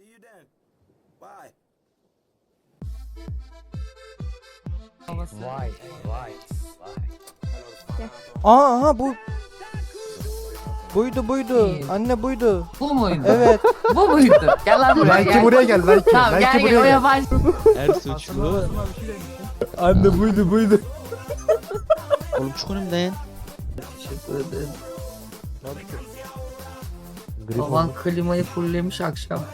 See you then. Bye. Vay vay vay. Aa aha bu. Buydu buydu. İyi. Anne buydu. Bu muydu? Evet. Bu muydu? Gel lan buraya Belki gel. buraya gel belki. Tamam belki gel gel buraya gel. yabancı. Her suçlu. Anne buydu buydu. Oğlum çık önümden. Teşekkür ederim. Baban klimayı fullemiş akşam.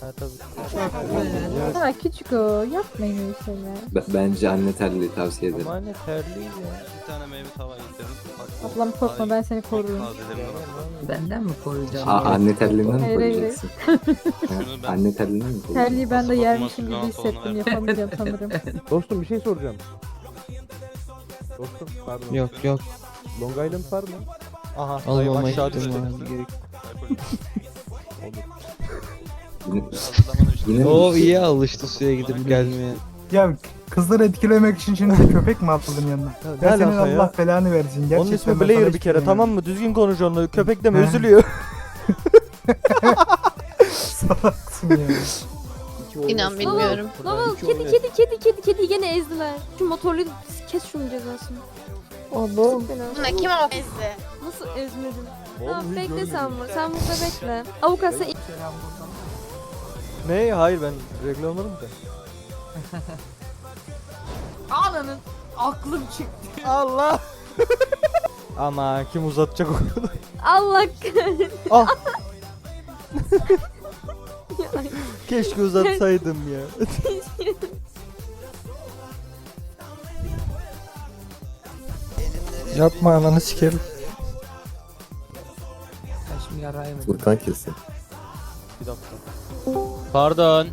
Ha tabii. Ha küçük o. Yapmayın öyle şeyler. B- Bence anne terliği tavsiye ederim. Ama anne terliydi ya. Bir tane meyve tava getirdim. Bak, Ablam korkma ben seni korurum. tazelerimden aldım. Benden mi koruyacağım? A- anne terliğinden mi Hayır, hayır, koruyacaksın? Ha, Şunu ben- Anne terliğinden mi koruyacaksın? Terliği ben de yermişim gibi falan hissettim. ver. Yapamayacağım sanırım. Dostum bir şey soracağım. Dostum pardon. Yok yok. Long Island var mı? Aha. dayım Almama aşağı düştü. ihtimali yine? O iyi alıştı suya gidip gelmeye. Ya kızları etkilemek için şimdi köpek mi atladın yanına? ne Ya senin alaka ya? Allah belanı versin. Gerçekten Onun ismi ben sana Blair hiç bir kere tamam mı? Düzgün konuş onunla. Köpek deme He. üzülüyor. Salaksın ya. İnan bilmiyorum. Baba kedi kedi kedi kedi kedi gene ezdiler. Şu motorlu kes şunun cezasını. Allah'ım. Buna kim o ezdi? Nasıl ezmedin? Tamam bekle sen burada. Sen burada bekle. Avukat sen ne? Hayır ben regle olmadım da. Ananın aklım çıktı. Allah. Ama kim uzatacak o kadar? Allah kahretsin. Ah. Keşke uzatsaydım ya. Yapma ananı sikerim. Ben şimdi yarayım. Furkan kesin. Bir dakika. Pardon.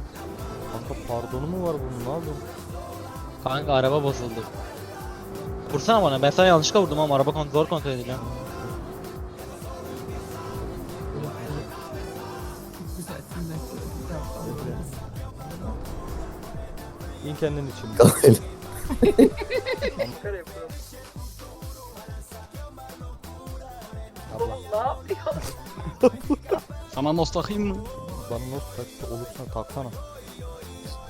Kanka pardonu mu var bunun ne yapıyorsun? Kanka araba bozuldu. Vursana bana ben sana yanlışlıkla vurdum ama araba kontrol, zor kontrol edeceğim. İn kendin için. Sana nos takayım mı? Bana nasıl tak olursa taksana.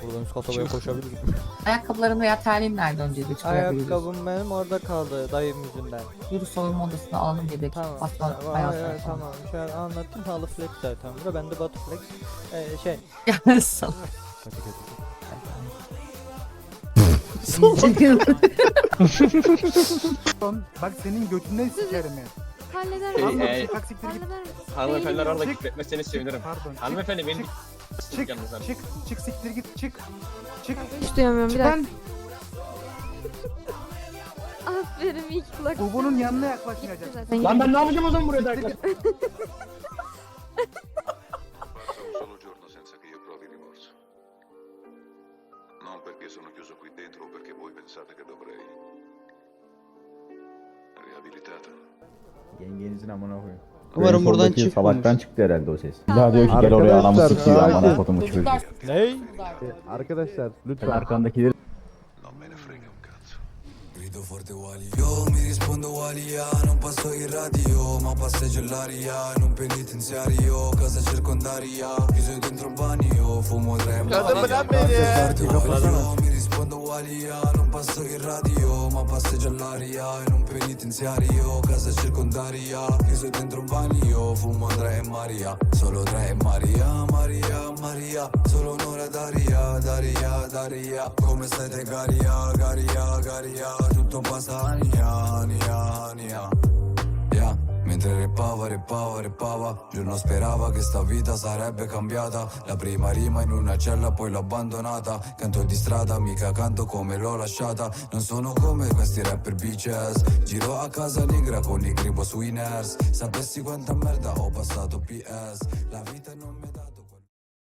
Buradan üst kata böyle koşabilirim. Ayakkabılarım veya terliğim nerede önce bir çıkarabiliriz. Ayakkabım benim orada kaldı dayım yüzünden. Yürü soyunma odasına alalım dedik. Tamam. Aslan tamam, hayat evet, tamam. Şöyle anlattım halı flex zaten. Burada ben de batu flex. Ee, şey. Ya sal. Bak senin götünden sikerim ya. Halleder Şey, misin? e, Kalk siktir git. Halleder misin? Hanımefendiler arada Çık. gitmeseniz sevinirim. Pardon. çık, Hanımefendi benim çık, Çık, yanınızdan. çık, çık siktir git, çık. Çık, Hiç duyamıyorum bir çık dakika. lan. Aferin iyi ki kulak. Bu bunun yanına Gitti yaklaşmayacak. zaten. Lan ben ne yapacağım o zaman buraya derken? solo giorno senza che io provi rimorso. Non perché sono chiuso qui dentro o perché voi pensate che dovrei. Yengenizin amına koyayım. Umarım buradan soldaki çıkmamış. Salaktan çıktı herhalde o ses. Bir daha diyor ki gel oraya anamı Arkadaşlar, sikiyor sakin. amına kodumu çocuk. Ney? Arkadaşlar lütfen. arkandakileri. Grido forte uguali io, mi rispondo uguali a Non passo il radio, ma passeggio l'aria In un penitenziario, casa circondaria Chiuso dentro un bagno, fumo tre Io mi rispondo uguali a Non passo il radio, ma passeggio all'aria In un penitenziario, casa circondaria Chiuso dentro un bagno, fumo tre e Maria Solo tre e Maria, Maria, Maria Solo un'ora d'aria, d'aria, d'aria Come stai te garia, garia, garia Tutto passa ania, ania, ania. Mentre repava, repava, repava Giorno sperava che sta vita sarebbe cambiata. La prima rima in una cella poi l'ho abbandonata. Canto di strada, mica canto come l'ho lasciata. Non sono come questi rapper bitches Giro a casa negra con i gribo sui nerds Sapessi quanta merda ho passato PS La vita non mi dà